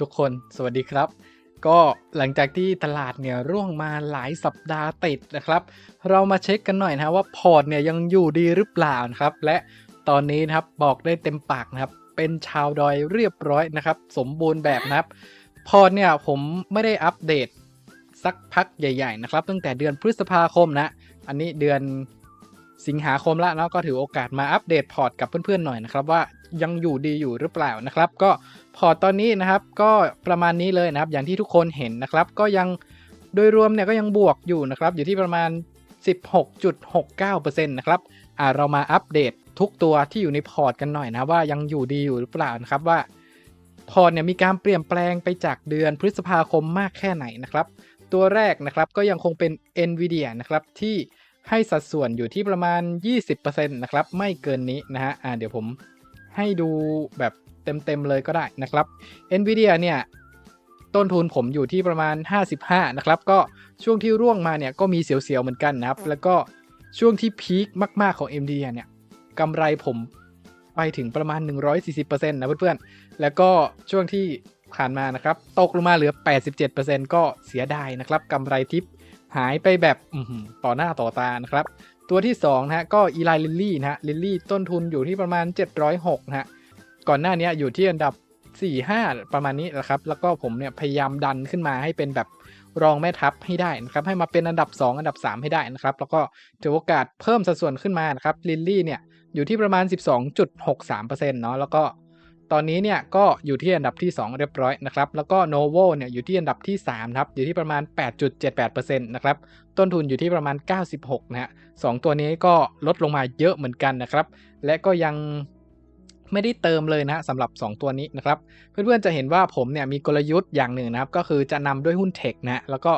ทุกคนสวัสดีครับ ก็หลังจากที่ตลาดเนี่ยร่วงมาหลายสัปดาห์ติดนะครับ เรามาเช็คกันหน่อยนะว่าพอร์ตเนี่ยยังอยู่ดีหรือเปล่านะครับ และตอนนี้นะครับบอกได้เต็มปากนะครับ เป็นชาวดอยเรียบร้อยนะครับ สมบูรณ์แบบนะครับ พอร์ตเนี่ยผมไม่ได้อัปเดตสักพักใหญ่ ๆ นะครับ ตั้งแต่เดือนพฤษภาคมนะ อันนี้เดือนสิงหาคมแล้วเนาะก็ถือโอกาสมาอัปเดตพอร์ตกับเพื่อนๆหน่อยนะครับว่า ยังอยู่ดีอยู่หรือเปล่านะครับ ก็พอตตอนนี้นะครับก็ประมาณนี้เลยนะครับ อย่างที่ทุกคนเห็นนะครับ ก็ยังโดยรวมเนี่ยก็ยังบวกอยู่นะครับ อยู่ที่ประมาณ 16.69%นะครับอ่าเรามาอัปเดตทุกตัวที่อยู่ในพอร์ตกันหน่อยนะว่ายังอยู่ดีอยู่หรือเปล่านะครับว่าพอร์ตเนี่ยมีการเปลี่ยนแปลงไปจากเดือนพฤษภาคมมากแค่ไหนนะครับ ตัวแรกนะครับก็ยังคงเป็น NVIDIA นะครับที่ให้สัดส่วนอยู่ที่ประมาณ 20%นะครับ ไม่เกินนี้นะฮะอ่าเดี๋ยวผม ให้ดูแบบเต็มๆเลยก็ได้นะครับ NVIDIA เนี่ยต้นทุนผมอยู่ที่ประมาณ 55 นะครับ ก็ช่วงที่ร่วงมาเนี่ยก็มีเสียวๆเหมือนกันนะครับ แล้วก็ช่วงที่พีคมากๆของ NVIDIA เนี่ยกำไรผมไปถึงประมาณ 140%นะเพื่อนๆ แล้วก็ช่วงที่ผ่านมานะครับ ตกลงมาเหลือ 87%ก็เสียดายนะครับกำไรทิปหายไปแบบอื้อหือต่อหน้าต่อตานะครับ ตัวที่2นะฮะก็อีไลลิลลี่นะฮะลิลลี่ต้นทุนอยู่ที่ประมาณ 706นะฮะก่อนหน้านี้อยู่ที่อันดับ 4-5 ประมาณนี้นะครับ แล้วก็ผมเนี่ยพยายามดันขึ้นมาให้เป็นแบบรองแม่ทัพให้ได้นะครับ ให้มาเป็นอันดับ 2 อันดับ 3 ให้ได้นะครับ แล้วก็ถือโอกาสเพิ่มสัดส่วนขึ้นมานะครับลิลลี่เนี่ยอยู่ที่ประมาณ 12.63%เนาะแล้วก็ ตอนนี้เนี่ยก็อยู่ที่อันดับที่ 2 เรียบร้อยนะครับแล้วก็ Novo เนี่ยอยู่ที่อันดับที่3ครับอยู่ที่ประมาณ 8.78%นะครับต้นทุนอยู่ที่ประมาณ 96นะฮะสองตัวนี้ก็ลดลงมาเยอะเหมือนกันนะครับและก็ยังไม่ได้เติมเลยนะสำหรับ 2 ตัวนี้นะครับเพื่อนๆจะเห็นว่าผมเนี่ยมีกลยุทธ์อย่างหนึ่งนะครับก็คือจะนำด้วยหุ้นเทคนะแล้วก็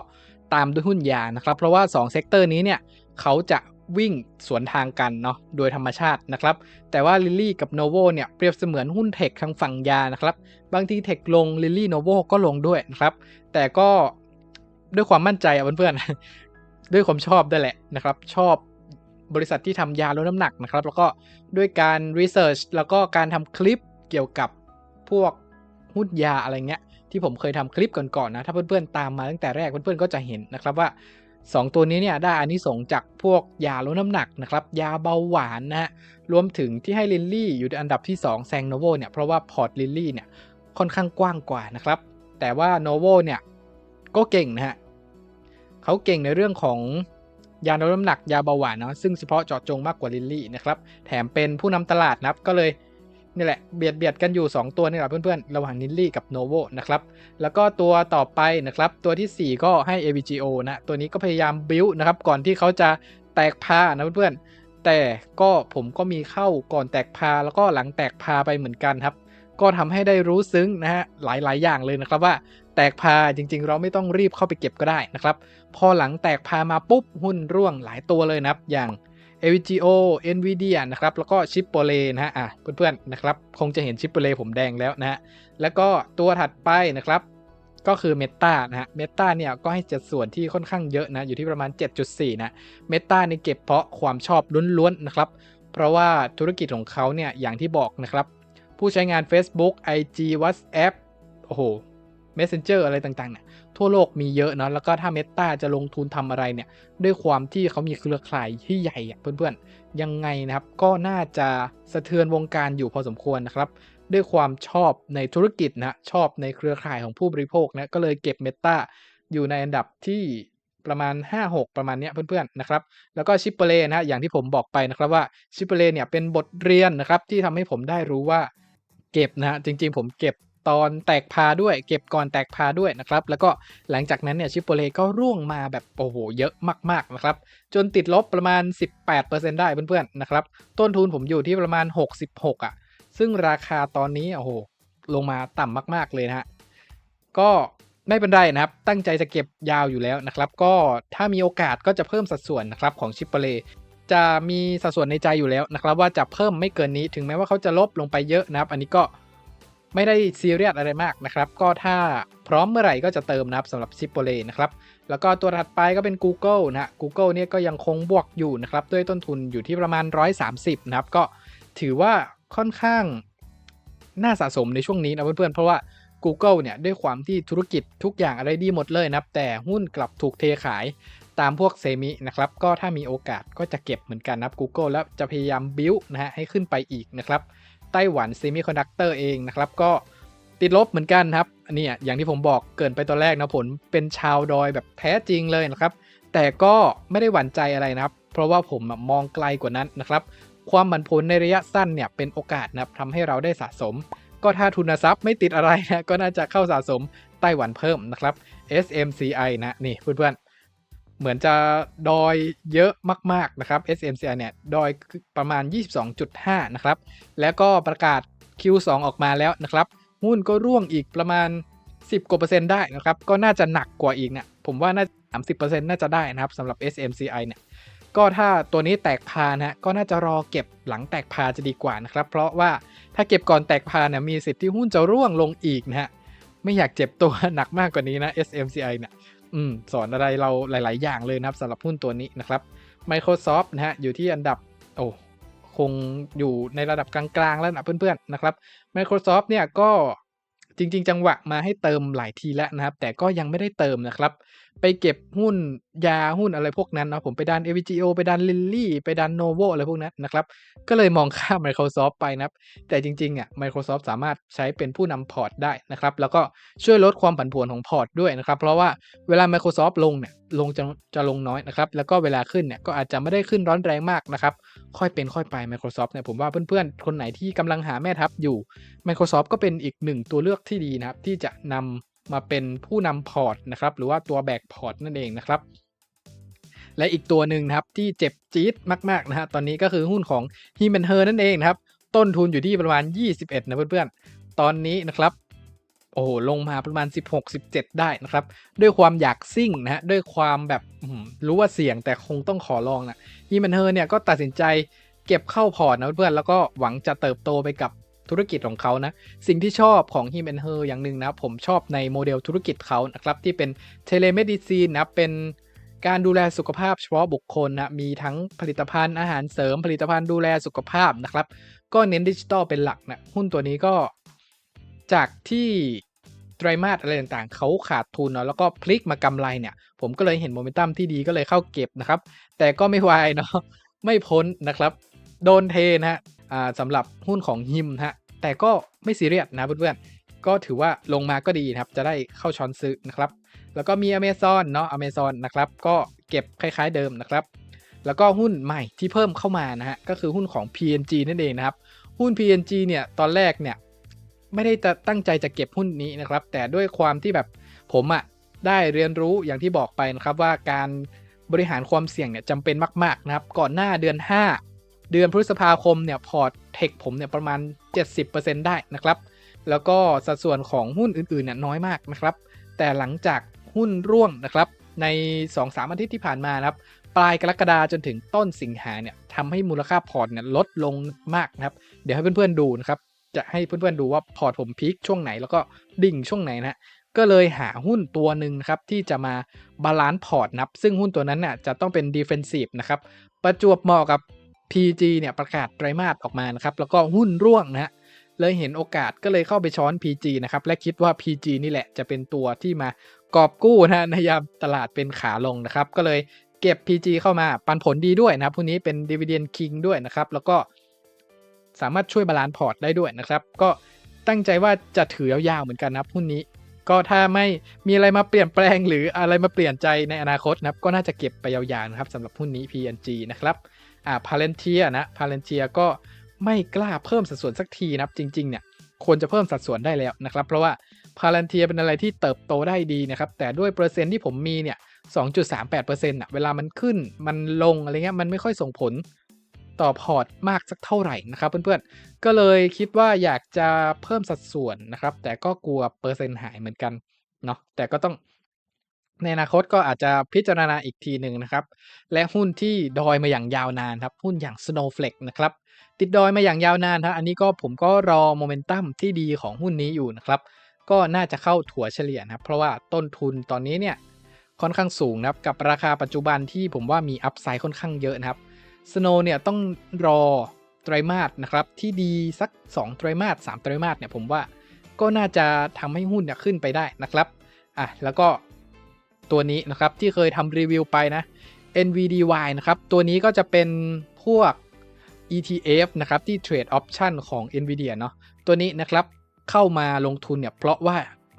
ตามด้วยหุ้นยานะครับเพราะว่า2เซกเตอร์นี้เนี่ยเขาจะ วิ่งสวนทางกันเนาะโดยธรรมชาตินะครับ แต่ว่า Lily กับ Novo เนี่ยเปรียบเสมือนหุ้นเทคทางฝั่งยานะครับ บางทีเทคลง Lily Novo ก็ลงด้วยนะครับ แต่ก็ด้วยความมั่นใจอะเพื่อนๆด้วยความชอบด้วยแหละนะครับ ชอบบริษัทที่ทำยาลดน้ำหนักนะครับ แล้วก็ด้วยการรีเสิร์ชแล้วก็การทำคลิปเกี่ยวกับพวกหุ้นยาอะไรเงี้ยที่ผมเคยทำคลิปก่อนๆนะถ้าเพื่อนๆตามมาตั้งแต่แรกเพื่อนๆก็จะเห็นนะครับว่า 2 ตัวนี้เนี่ยได้อานิสงส์จากพวกยาลดน้ำหนักนะครับ ยาเบาหวานนะฮะรวมถึงที่ให้ลิลลี่อยู่ในอันดับที่2แซงโนโวเนี่ยเพราะว่าพอร์ตลิลลี่เนี่ยค่อนข้างกว้างกว่านะครับ แต่ว่าโนโวเนี่ยก็เก่งนะฮะเขาเก่งในเรื่องของยาลดน้ำหนักยาเบาหวานเนาะซึ่งเฉพาะเจาะจงมากกว่าลิลลี่นะครับ แถมเป็นผู้นำตลาดนะครับก็เลย นี่แหละเบียดเบียดกันอยู่ 2 ตัวนี่แหละเพื่อนๆ ระหว่างนิลลี่กับโนโวนะครับ แล้วก็ตัวต่อไปนะครับ ตัวทีสี่4 ก็ให้ AVGO นะ ตัวนี้ก็พยายามบิ้วนะครับ ก่อนที่เขาจะแตกพานะเพื่อนๆ แต่ก็ผมก็มีเข้าก่อนแตกพาแล้วก็หลังแตกพาไปเหมือนกันครับ ก็ทำให้ได้รู้ซึ้งนะฮะหลายๆ อย่างเลยนะครับว่าแตกพาจริง ๆ เราไม่ต้องรีบเข้าไปเก็บก็ได้นะครับ พอหลังแตกพามาปุ๊บหุ้นร่วงหลายตัวเลยนะครับ อย่าง AVGO NVIDIA นะครับ แล้วก็ชิปโปเลนะฮะ อะ เพื่อนๆ นะครับ คงจะเห็นชิปโปเลผมแดงแล้วนะฮะ แล้วก็ตัวถัดไปนะครับ ก็คือ Meta นะฮะ Meta เนี่ย ก็ให้จัดส่วนที่ค่อนข้างเยอะนะ อยู่ที่ประมาณ 7.4 นะ Meta นี่เก็บเพราะความชอบล้วนๆ นะครับ เพราะว่าธุรกิจของเขาเนี่ย อย่างที่บอกนะครับ ผู้ใช้งาน Facebook IG WhatsApp โอ้โห Messenger อะไรต่างๆเนี่ยทั่วโลกมีเยอะเนาะแล้วก็ถ้า Meta จะลงทุนทำอะไรเนี่ย ด้วยความที่เขามีเครือข่ายที่ใหญ่เพื่อนๆ ยังไงนะครับ ก็น่าจะสะเทือนวงการอยู่พอสมควรนะครับ ด้วยความชอบในธุรกิจนะชอบในเครือข่ายของผู้บริโภคนะก็เลยเก็บ Meta อยู่ในอันดับที่ประมาณ 5-6 ประมาณเนี้ยเพื่อนๆนะครับ แล้วก็ชิปเปเลนะอย่างที่ผมบอกไปนะครับว่าชิปเปเลเนี่ยเป็นบทเรียนนะครับที่ทำให้ผมได้รู้ว่าเก็บนะฮะจริงๆ ผมเก็บ ตอนแตกพาด้วย เก็บก่อนแตกพาด้วยนะครับ แล้วก็หลังจากนั้นเนี่ยชิปโปเลก็ร่วงมาแบบโอ้โหเยอะมากๆนะครับ จนติดลบประมาณ 18%ได้เพื่อนๆนะครับ ต้นทุนผมอยู่ที่ประมาณ 66อะ ซึ่งราคาตอนนี้โอ้โหลงมาต่ำมาก ๆเลยนะฮะก็ไม่เป็นไรนะครับ ตั้งใจจะเก็บยาวอยู่แล้วนะครับ ก็ถ้ามีโอกาสก็จะเพิ่มสัดส่วนนะครับของชิปเปเลจะมีสัดส่วนในใจอยู่แล้วนะครับ ว่าจะเพิ่มไม่เกินนี้ถึงแม้ว่าเขาจะลบลงไปเยอะนะครับ อันนี้ก็ ไม่ได้ซีเรียสอะไรมากนะครับ ก็ถ้าพร้อมเมื่อไหร่ก็จะเติมนะครับสำหรับชิปเปเลนะครับ แล้วก็ตัวถัดไปก็เป็น Google นะฮะ Google เนี่ยก็ยังคงบวกอยู่นะครับ ด้วยต้นทุนอยู่ที่ประมาณ 130 นะครับ ก็ถือว่าค่อนข้างน่าสะสมในช่วงนี้นะเพื่อนๆ เพราะว่า Google เนี่ยด้วยความที่ธุรกิจทุกอย่างอะไรดีหมดเลยนะครับ แต่หุ้นกลับถูกเทขาย ตามพวกเซมินะครับ ก็ถ้ามีโอกาสก็จะเก็บเหมือนกันนะับ Google แล้วจะพยายามบิ้วนะฮะให้ขึ้นไปอีกนะครับ ไต้หวันเซมิคอนดักเตอร์เองนะครับ ก็ติดลบเหมือนกันครับนนี้อย่างที่ผมบอกเกินไปตอนแรกนะผลเป็นชาวดอยแบบแท้จริงเลยนะครับ แต่ก็ไม่ได้หวั่นใจอะไรนะครับ เพราะว่าผมมองไกลกว่านั้นนะครับ ความผันผวนในระยะสั้นเนี่ยเป็นโอกาสนะครับทำให้เราได้สะสม ก็ถ้าทุนทรัพย์ไม่ติดอะไรนะก็น่าจะเข้าสะสมไต้หวันเพิ่มนะครับ SMCI นะนี่เพื่อนๆ เหมือนจะดอยเยอะมากๆนะครับ SMCI เนี่ยดอยประมาณ 22.5 นะครับ แล้วก็ประกาศ Q2 ออกมาแล้วนะครับ หุ้นก็ร่วงอีกประมาณ 10 กว่าเปอร์เซ็นต์ได้นะครับ ก็น่าจะหนักกว่าอีกเนี่ยผมว่าน่า30%น่าจะได้นะครับสำหรับ SMCI เนี่ยก็ถ้าตัวนี้แตกพานะฮะก็น่าจะรอเก็บหลังแตกพาจะดีกว่านะครับ เพราะว่าถ้าเก็บก่อนแตกพาเนี่ยมีสิทธิ์ที่หุ้นจะร่วงลงอีกนะฮะไม่อยากเจ็บตัวหนักมากกว่านี้นะ SMCI เนี่ย อืมสอนอะไรเราหลาย ๆ อย่างเลยนะครับสำหรับหุ้นตัวนี้นะครับ Microsoft นะฮะอยู่ที่อันดับโอ้คงอยู่ในระดับกลาง ๆ แล้วนะเพื่อน ๆ นะครับ Microsoft เนี่ยก็จริง ๆ จังหวะมาให้เติมหลายทีแล้วนะครับ แต่ก็ยังไม่ได้เติมนะครับ ไปเก็บหุ้นยาหุ้นอะไรพวกนั้นเนาะผมไปดัน AVGO ไปดัน Lilly ไปดัน Novo อะไรพวกนั้นนะครับ ก็เลยมองข้าม Microsoft ไปนะครับ แต่จริงๆอะ Microsoft สามารถใช้เป็นผู้นำพอร์ตได้นะครับ แล้วก็ช่วยลดความผันผวนของพอร์ตด้วยนะครับ เพราะว่าเวลา Microsoft ลงเนี่ยลงจะจะลงน้อยนะครับ แล้วก็เวลาขึ้นเนี่ยก็อาจจะไม่ได้ขึ้นร้อนแรงมากนะครับ ค่อยเป็นค่อยไป Microsoft เนี่ยผมว่าเพื่อนๆ คนไหนที่กำลังหาแม่ทัพอยู่ Microsoft ก็เป็นอีกหนึ่งตัวเลือกที่ดีนะครับที่จะนำ มาเป็นผู้นำพอร์ตนะครับหรือว่าตัวแบกพอร์ตนั่นเองนะครับและอีกตัวหนึ่งนะครับที่เจ็บจี๊ดมากๆนะฮะตอนนี้ก็คือหุ้นของ h e m a n h e r นั่นเองนะครับต้นทุนอยู่ที่ประมาณ 21 นะเพื่อนๆ ตอนนี้นะครับโอ้โหลงมาประมาณ 16-17 ได้นะครับ ด้วยความอยากซิ่งนะฮะด้วยความแบบรู้ว่าเสี่ยงแต่คงต้องขอลองนะ h e m a n h e r เนี่ยก็ตัดสินใจเก็บเข้าพอร์ตนะเพื่อนๆแล้วก็หวังจะเติบโตไปกับ ธุรกิจของเขานะ สิ่งที่ชอบของ Him and Her อย่างหนึ่งนะ ผมชอบในโมเดลธุรกิจเขานะครับ ที่เป็นเทเลเมดิซีนนะเป็นการดูแลสุขภาพเฉพาะบุคคลนะมีทั้งผลิตภัณฑ์อาหารเสริม ผลิตภัณฑ์ดูแลสุขภาพนะครับ ก็เน้นดิจิตอลเป็นหลักนะหุ้นตัวนี้ก็จากที่ไตรมาสอะไรต่างๆ เขาขาดทุนเนาะแล้วก็พลิกมากำไรเนี่ย ผมก็เลยเห็นโมเมนตัมที่ดีก็เลยเข้าเก็บนะครับ แต่ก็ไม่วายเนาะไม่พ้นนะครับ โดนเทนะฮะ สำหรับหุ้นของฮิมฮะแต่ก็ไม่ซีเรียสนะเพื่อนๆ ก็ถือว่าลงมาก็ดีนะครับ จะได้เข้าช้อนซื้อนะครับ แล้วก็มี Amazon เนาะ Amazon นะครับ ก็เก็บคล้ายๆเดิมนะครับ แล้วก็หุ้นใหม่ที่เพิ่มเข้ามานะฮะ ก็คือหุ้นของ PNG นั่นเองนะครับ หุ้น PNG เนี่ย ตอนแรกเนี่ย ไม่ได้จะตั้งใจจะเก็บหุ้นนี้นะครับ แต่ด้วยความที่แบบผมอะ่ะได้เรียนรู้อย่างที่บอกไปนะครับว่าการบริหารความเสี่ยงเนี่ยจำเป็นมาก ๆนะครับ ก่อนหน้าเดือน 5 เดือนพฤษภาคมเนี่ยพอร์ตเทคผมเนี่ยประมาณ 70%ได้นะครับ แล้วก็สัดส่วนของหุ้นอื่นๆเนี่ยน้อยมากนะครับ แต่หลังจากหุ้นร่วงนะครับใน 2-3 อาทิตย์ที่ผ่านมานะครับ ปลายกรกฎาจนถึงต้นสิงหาเนี่ยทำให้มูลค่าพอร์ตเนี่ยลดลงมากนะครับ เดี๋ยวให้เพื่อนๆดูนะครับ จะให้เพื่อนๆดูว่าพอร์ตผมพีคช่วงไหนแล้วก็ดิ่งช่วงไหนนะก็เลยหาหุ้นตัวหนึ่งครับที่จะมาบาลานซ์พอร์ตนับ ซึ่งหุ้นตัวนั้นเนี่ยจะต้องเป็นดิเฟนซีฟนะครับ ประจวบเหมาะกับ PG เนี่ยประกาศไตรมาสออกมานะครับ แล้วก็หุ้นร่วงนะฮะเลยเห็นโอกาสก็เลยเข้าไปช้อน PG นะครับ และคิดว่า PG นี่แหละจะเป็นตัวที่มากอบกู้นะในยามตลาดเป็นขาลงนะครับ ก็เลยเก็บ PG เข้ามาปันผลดีด้วยนะครับพวกนี้เป็น Dividend King ด้วยนะครับ แล้วก็สามารถช่วยบาลานซ์พอร์ตได้ด้วยนะครับ ก็ตั้งใจว่าจะถือยาวๆเหมือนกันนะหุ้นนี้ ก็ถ้าไม่มีอะไรมาเปลี่ยนแปลง หรืออะไรมาเปลี่ยนใจในอนาคตนะครับ ก็น่าจะเก็บไปยาวๆนะครับสำหรับหุ้นนี้ PNG นะครับ อ่าพาเลนเทียนะพาเลนเทียก็ไม่กล้าเพิ่มสัดส่วนสักทีนะครับจริงๆเนี่ยควรจะเพิ่มสัดส่วนได้แล้วนะครับ เพราะว่าพาเลนเทียเป็นอะไรที่เติบโตได้ดีนะครับ แต่ด้วยเปอร์เซ็นต์ที่ผมมีเนี่ย 2.38%อะ เวลามันขึ้น มันลงอะไรเงี้ย มันไม่ค่อยส่งผลต่อพอร์ตมากสักเท่าไหร่นะครับเพื่อนๆ ก็เลยคิดว่าอยากจะเพิ่มสัดส่วนนะครับ แต่ก็กลัวเปอร์เซ็นต์หายเหมือนกันเนาะ แต่ก็ต้อง ในอนาคตก็อาจจะพิจารณาอีกทีหนึ่งนะครับ และหุ้นที่ดอยมาอย่างยาวนานครับ หุ้นอย่าง Snowflake นะครับ ติดดอยมาอย่างยาวนานครับอันนี้ก็ผมก็รอโมเมนตัมที่ดีของหุ้นนี้อยู่นะครับ ก็น่าจะเข้าถัวเฉลี่ยนะครับ เพราะว่าต้นทุนตอนนี้เนี่ยค่อนข้างสูงนะครับ กับราคาปัจจุบันที่ผมว่ามีอัพไซด์ค่อนข้างเยอะนะครับ Snow เนี่ยต้องรอไตรมาสนะครับที่ดีสัก 2 ไตรมาส3ไตรมาสเนี่ยผมว่าก็น่าจะทำให้หุ้นเนี่ยขึ้นไปได้นะครับอะแล้วก็ ตัวนี้นะครับที่เคยทำรีวิวไปนะ NVDY นะครับตัวนี้ก็จะเป็นพวก ETF นะครับที่เทรดออปชันของ NVIDIA เนาะตัวนี้นะครับเข้ามาลงทุนเนี่ยเพราะว่า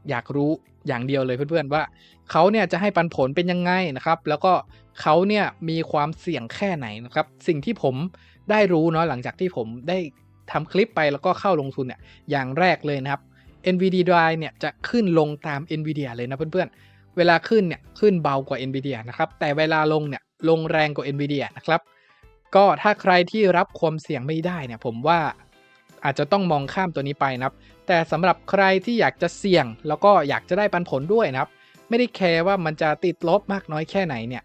อยากรู้อย่างเดียวเลยเพื่อนๆว่าเขาเนี่ยจะให้ปันผลเป็นยังไงนะครับ แล้วก็เขาเนี่ยมีความเสี่ยงแค่ไหนนะครับ สิ่งที่ผมได้รู้เนาะหลังจากที่ผมได้ทำคลิปไปแล้วก็เข้าลงทุนเนี่ยอย่างแรกเลยนะครับ NVDY เนี่ยจะขึ้นลงตาม NVIDIA เลยนะเพื่อนๆ เวลาขึ้นเนี่ยขึ้นเบากว่า NVIDIA นะครับแต่เวลาลงเนี่ยลงแรงกว่า NVIDIA นะครับก็ถ้าใครที่รับความเสี่ยงไม่ได้เนี่ยผมว่าอาจจะต้องมองข้ามตัวนี้ไปนะครับ แต่สำหรับใครที่อยากจะเสี่ยง แล้วก็อยากจะได้ปันผลด้วยนะครับ ไม่ได้แคร์ว่ามันจะติดลบมากน้อยแค่ไหนเนี่ย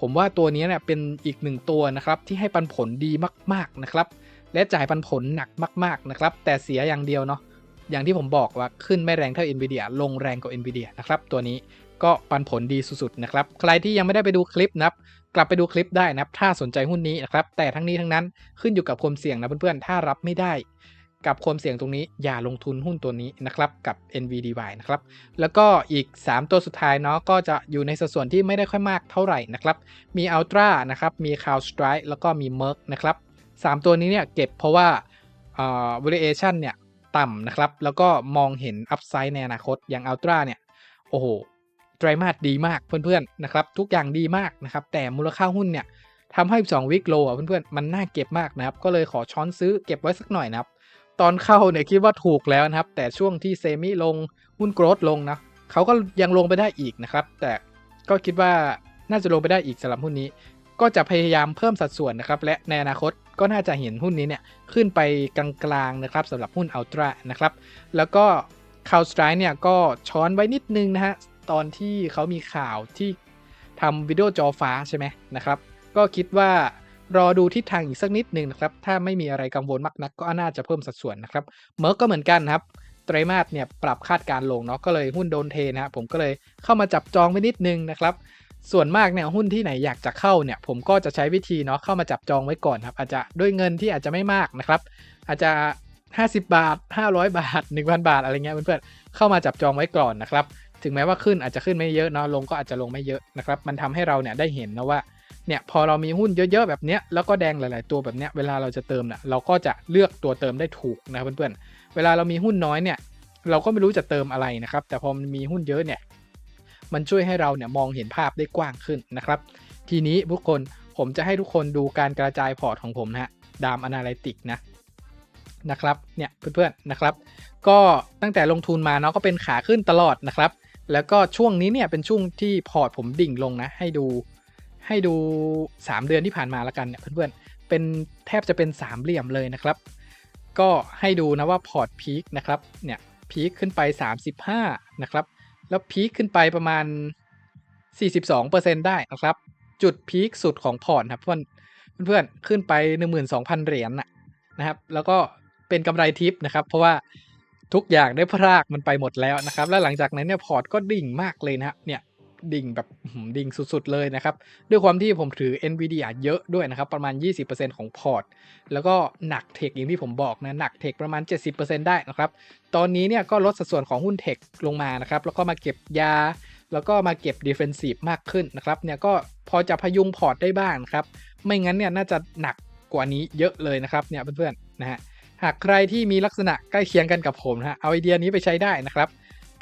ผมว่าตัวนี้เนี่ยเป็นอีกหนึ่งตัวนะครับที่ให้ปันผลดีมากๆนะครับ และจ่ายปันผลหนักมากๆนะครับ แต่เสียอย่างเดียวเนาะ อย่างที่ผมบอกว่าขึ้นไม่แรงเท่า NVIDIA ลงแรงกว่า NVIDIA นะครับตัวนี้ ก็ปันผลดีสุดๆนะครับ ใครที่ยังไม่ได้ไปดูคลิปนะครับ กลับไปดูคลิปได้นะครับ ถ้าสนใจหุ้นนี้นะครับ แต่ทั้งนี้ทั้งนั้นขึ้นอยู่กับความเสี่ยงนะเพื่อนๆ ถ้ารับไม่ได้ กับความเสี่ยงตรงนี้อย่าลงทุนหุ้นตัวนี้นะครับกับ NVDY นะครับ แล้วก็อีก 3 ตัวสุดท้ายเนาะก็จะอยู่ในสัดส่วนที่ไม่ได้ค่อยมากเท่าไหร่นะครับ มี Ultra นะครับ มี CrowdStrike แล้วก็มี Merck นะครับ 3 ตัวนี้เนี่ยเก็บเพราะว่า valuation เนี่ยต่ำนะครับ แล้วก็มองเห็น upside ในอนาคตอย่าง Ultra เนี่ย โอ้โห รมาสดีมากเพื่อนๆนะครับทุกอย่างดีมากนะครับแต่มูลค่าหุ้นเนี่ยทำให้2วิกโลอะเพื่อนๆมันน่าเก็บมากนะครับก็เลยขอช้อนซื้อเก็บไว้สักหน่อยนะครับตอนเข้าเนี่ยคิดว่าถูกแล้วนะครับ แต่ช่วงที่เซมิลงหุ้นโกรดลงนะเขาก็ยังลงไปได้อีกนะครับ แต่ก็คิดว่าน่าจะลงไปได้อีกสำหรับหุ้นนี้ ก็จะพยายามเพิ่มสัดส่วนนะครับ และในอนาคตก็น่าจะเห็นหุ้นนี้เนี่ยขึ้นไปกลางๆนะครับสำหรับหุ้นอัลตร้านะครับ แล้วก็ c o w s t r i k e เนี่ยก็ช้อนไว้นิดนึงนะฮะ ตอนที่เขามีข่าวที่ทำวิดีโอจอฟ้าใช่ไหมนะครับ ก็คิดว่ารอดูทิศทางอีกสักนิดหนึ่งนะครับ ถ้าไม่มีอะไรกังวลมากนักก็น่าจะเพิ่มสัดส่วนนะครับเมอร์ก็เหมือนกันครับไตรมาสเนี่ยปรับคาดการลงเนาะก็เลยหุ้นโดนเทนะครับผมก็เลยเข้ามาจับจองไว้นิดนึงนะครับส่วนมากเนี่ยหุ้นที่ไหนอยากจะเข้าเนี่ยผมก็จะใช้วิธีเนาะเข้ามาจับจองไว้ก่อนครับอาจจะด้วยเงินที่อาจจะไม่มากนะครับ อาจจะ 50 บาท 500 บาท 1,000 บาทอะไรเงี้ยเพื่อนๆเข้ามาจับจองไว้ก่อนนะครับ ถึงแม้ว่าขึ้นอาจจะขึ้นไม่เยอะเนาะลงก็อาจจะลงไม่เยอะนะครับ มันทำให้เราเนี่ยได้เห็นนะว่าเนี่ยพอเรามีหุ้นเยอะๆแบบเนี้ยแล้วก็แดงหลาย ๆ ตัวแบบเนี้ยเวลาเราจะเติมเนี่ยเราก็จะเลือกตัวเติมได้ถูกนะเพื่อนๆเวลาเรามีหุ้นน้อยเนี่ยเราก็ไม่รู้จะเติมอะไรนะครับ แต่พอมันมีหุ้นเยอะเนี่ยมันช่วยให้เราเนี่ยมองเห็นภาพได้กว้างขึ้นนะครับ ทีนี้ทุกคนผมจะให้ทุกคนดูการกระจายพอร์ตของผมนะฮะดามอนาลิติกนะนะครับเนี่ยเพื่อนๆนะครับ ก็ตั้งแต่ลงทุนมาเนาะก็เป็นขาขึ้นตลอดนะครับ แล้วก็ช่วงนี้เนี่ยเป็นช่วงที่พอร์ตผมดิ่งลงนะ ให้ดูให้ดู 3 เดือนที่ผ่านมาล้วกันเนี่ยเพื่อนๆ เป็นแทบจะเป็นสามเหลี่ยมเลยนะครับ ก็ให้ดูนะว่าพอร์ตพีคนะครับ เนี่ยพีคขึ้นไป 35 นะครับ แล้วพีคขึ้นไปประมาณ 42%ได้นะครับ จุดพีคสุดของพอร์ตครับเพื่อนเพื่อนๆขึ้นไป 12,000 เหรียญนนะครับ แล้วก็เป็นกำไรทิปนะครับ เพราะว่า ทุกอย่างได้พรากมันไปหมดแล้วนะครับ แล้วหลังจากนั้นเนี่ยพอร์ตก็ดิ่งมากเลยนะเนี่ยดิ่งแบบดิ่งสุดๆเลยนะครับ ด้วยความที่ผมถือ NVIDIA เยอะด้วยนะครับ ประมาณ 20%ของพอร์ต แล้วก็หนักเทคอย่างที่ผมบอกนะ หนักเทคประมาณ 70%ได้นะครับ ตอนนี้เนี่ยก็ลดสัดส่วนของหุ้นเทคลงมานะครับ แล้วก็มาเก็บยา แล้วก็มาเก็บ Defensive มากขึ้นนะครับ เนี่ยก็พอจะพยุงพอร์ตได้บ้างครับ ไม่งั้นเนี่ยน่าจะหนักกว่านี้เยอะเลยนะครับเนี่ยเพื่อนๆนะฮะ หากใครที่มีลักษณะใกล้เคียงกันกับผมนะฮะเอาไอเดียนี้ไปใช้ได้นะครับ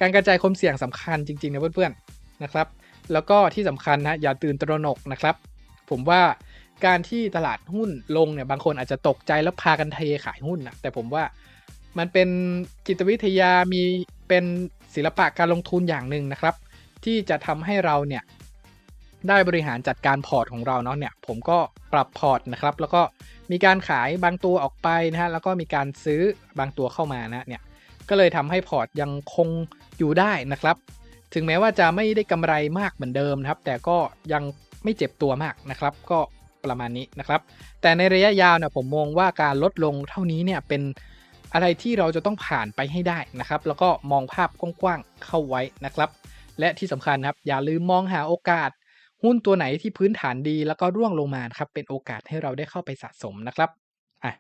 การกระจายความเสี่ยงสำคัญจริงๆนะเพื่อนๆนะครับ แล้วก็ที่สำคัญนะอย่าตื่นตระหนกนะครับ ผมว่าการที่ตลาดหุ้นลงเนี่ยบางคนอาจจะตกใจแล้วพากันเทขายหุ้นนะแต่ผมว่ามันเป็นจิตวิทยามีเป็นศิลปะการลงทุนอย่างหนึ่งนะครับ ที่จะทำให้เราเนี่ยได้บริหารจัดการพอร์ตของเราเนาะเนี่ยผมก็ปรับพอร์ตนะครับ แล้วก็ มีการขายบางตัวออกไปนะฮะแล้วก็มีการซื้อบางตัวเข้ามานะเนี่ยก็เลยทำให้พอร์ตยังคงอยู่ได้นะครับ ถึงแม้ว่าจะไม่ได้กำไรมากเหมือนเดิมนะครับ แต่ก็ยังไม่เจ็บตัวมากนะครับ ก็ประมาณนี้นะครับ แต่ในระยะยาวเนี่ยผมมองว่าการลดลงเท่านี้เนี่ยเป็นอะไรที่เราจะต้องผ่านไปให้ได้นะครับ แล้วก็มองภาพกว้างๆเข้าไว้นะครับ และที่สำคัญครับอย่าลืมมองหาโอกาส หุ้นตัวไหนที่พื้นฐานดีแล้วก็ร่วงลงมาครับเป็นโอกาสให้เราได้เข้าไปสะสมนะครับอะ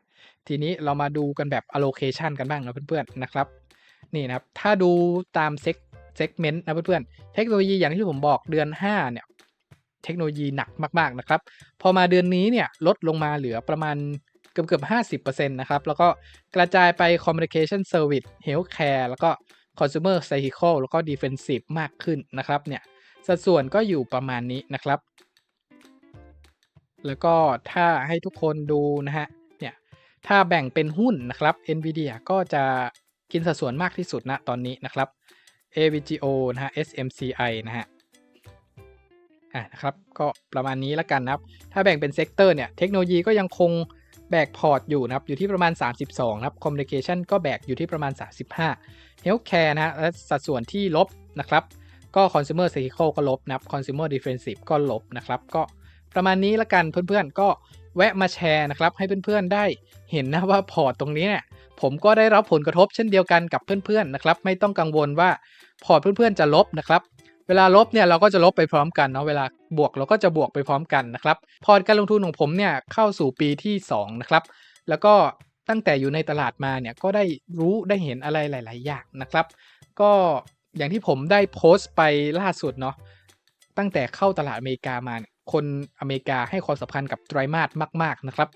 ทีนี้เรามาดูกันแบบ allocation กันบ้างนะเพื่อนๆนะครับนี่นะครับถ้าดูตามเซ็กเซกเมนต์นะเพื่อนๆ เทคโนโลยีอย่างที่ผมบอกเดือน 5 เนี่ย เทคโนโลยีหนักมาก ๆ นะครับ พอมาเดือนนี้เนี่ย ลดลงมาเหลือประมาณเกือบเกือบ50%นะครับ แล้วก็กระจายไป Communication Service Healthcare แล้วก็ Consumer Cycle แล้วก็ Defensive มากขึ้นนะครับเนี่ย สัดส่วนก็อยู่ประมาณนี้นะครับ แล้วก็ถ้าให้ทุกคนดูนะฮะ เนี่ย ถ้าแบ่งเป็นหุ้นนะครับ NVIDIA ก็จะกินสัดส่วนมากที่สุดนะตอนนี้นะครับ AVGO นะฮะ SMCI นะฮะอ่านะครับก็ประมาณนี้แล้วกันนะครับ ถ้าแบ่งเป็นเซกเตอร์เนี่ย เทคโนโลยีก็ยังคงแบกพอร์ตอยู่นะครับ อยู่ที่ประมาณ 32 นะครับ Communication ก็แบกอยู่ที่ประมาณ 35 Healthcare นะฮะและสัดส่วนที่ลบนะครับ ก็ Consumer Cycle ก็ลบนะครับ Consumer Defensive ก็ลบนะครับ ก็ประมาณนี้ละกันเพื่อนๆ ก็แวะมาแชร์นะครับ ให้เพื่อนๆได้เห็นนะว่าพอร์ตตรงนี้เนี่ยผมก็ได้รับผลกระทบเช่นเดียวกันกับเพื่อนๆนะครับ ไม่ต้องกังวลว่าพอร์ตเพื่อนๆจะลบนะครับเวลาลบเนี่ยเราก็จะลบไปพร้อมกันเนาะเวลาบวกเราก็จะบวกไปพร้อมกันนะครับพอร์ตการลงทุนของผมเนี่ยเข้าสู่ปีที่2นะครับแล้วก็ตั้งแต่อยู่ในตลาดมาเนี่ยก็ได้รู้ได้เห็นอะไรหลาย ๆ อย่างนะครับ ก็ อย่างที่ผมได้โพสต์ไปล่าสุดเนาะตั้งแต่เข้าตลาดอเมริกามาคนอเมริกาให้ความสำคัญกับไตรมาสมาก ๆนะครับ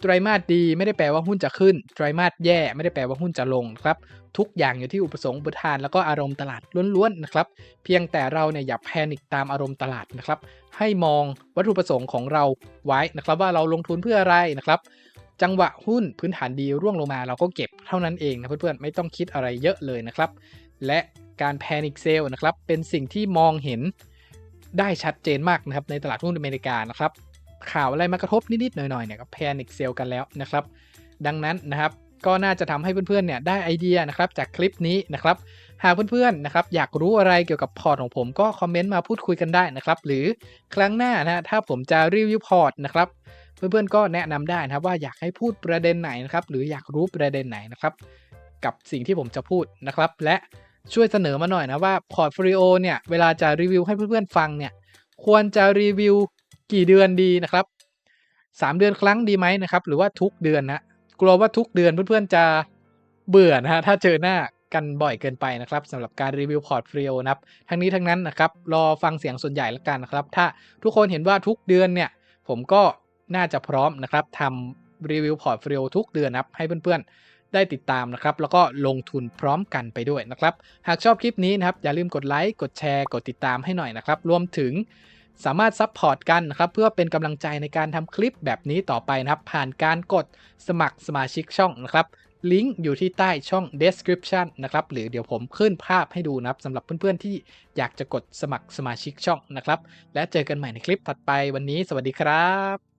ไตรมาสดีไม่ได้แปลว่าหุ้นจะขึ้นไตรมาสแย่ไม่ได้แปลว่าหุ้นจะลงครับทุกอย่างอยู่ที่อุปสงค์อุปทานแล้วก็อารมณ์ตลาดล้วนๆนะครับเพียงแต่เราเนี่ยอย่าแพนิคตามอารมณ์ตลาดนะครับให้มองวัตถุประสงค์ของเราไว้นะครับว่าเราลงทุนเพื่ออะไรนะครับ จังหวะหุ้นพื้นฐานดีร่วงลงมาเราก็เก็บเท่านั้นเองนะเพื่อนๆไม่ต้องคิดอะไรเยอะเลยนะครับ และการแพนิคเซลนะครับเป็นสิ่งที่มองเห็นได้ชัดเจนมากนะครับในตลาดหุ้นอเมริกานะครับข่าวอะไรมากระทบนิดๆหน่อยๆเนี่ยก็แพนิคเซลกันแล้วนะครับ ดังนั้นนะครับก็น่าจะทำให้เพื่อนๆเนี่ยได้ไอเดียนะครับจากคลิปนี้นะครับหากเพื่อนๆนะครับอยากรู้อะไรเกี่ยวกับพอร์ตของผมก็คอมเมนต์มาพูดคุยกันได้นะครับ หรือครั้งหน้านะถ้าผมจะรีวิวพอร์ตนะครับ เพื่อนๆก็แนะนำได้นะครับว่าอยากให้พูดประเด็นไหนนะครับหรืออยากรู้ประเด็นไหนนะครับกับสิ่งที่ผมจะพูดนะครับ และช่วยเสนอมาหน่อยนะว่าพอร์ตโฟลิโอเนี่ยเวลาจะรีวิวให้เพื่อนๆฟังเนี่ยควรจะรีวิวกี่เดือนดีนะครับ 3 เดือนครั้งดีไหมนะครับ หรือว่าทุกเดือนนะกลัวว่าทุกเดือนเพื่อนๆจะเบื่อนะฮะถ้าเจอหน้ากันบ่อยเกินไปนะครับสำหรับการรีวิวพอร์ตโฟลิโอนะครับทั้งนี้ทั้งนั้นนะครับรอฟังเสียงส่วนใหญ่แล้วกันนะครับ ถ้าทุกคนเห็นว่าทุกเดือนเนี่ยผมก็ น่าจะพร้อมนะครับทำรีวิวพอร์ตโฟลิโอทุกเดือนนะครับให้เพื่อนๆ ได้ติดตามนะครับ แล้วก็ลงทุนพร้อมกันไปด้วยนะครับ หากชอบคลิปนี้นะครับ อย่าลืมกดไลค์กดแชร์กดติดตามให้หน่อยนะครับ รวมถึงสามารถซัพพอร์ตกันนะครับ เพื่อเป็นกำลังใจในการทำคลิปแบบนี้ต่อไปนะครับ ผ่านการกดสมัครสมาชิกช่องนะครับลิงก์อยู่ที่ใต้ช่อง description นะครับ หรือเดี๋ยวผมขึ้นภาพให้ดูนะครับสำหรับเพื่อนๆ ที่อยากจะกดสมัครสมาชิกช่องนะครับ และเจอกันใหม่ในคลิปถัดไปวันนี้ สวัสดีครับ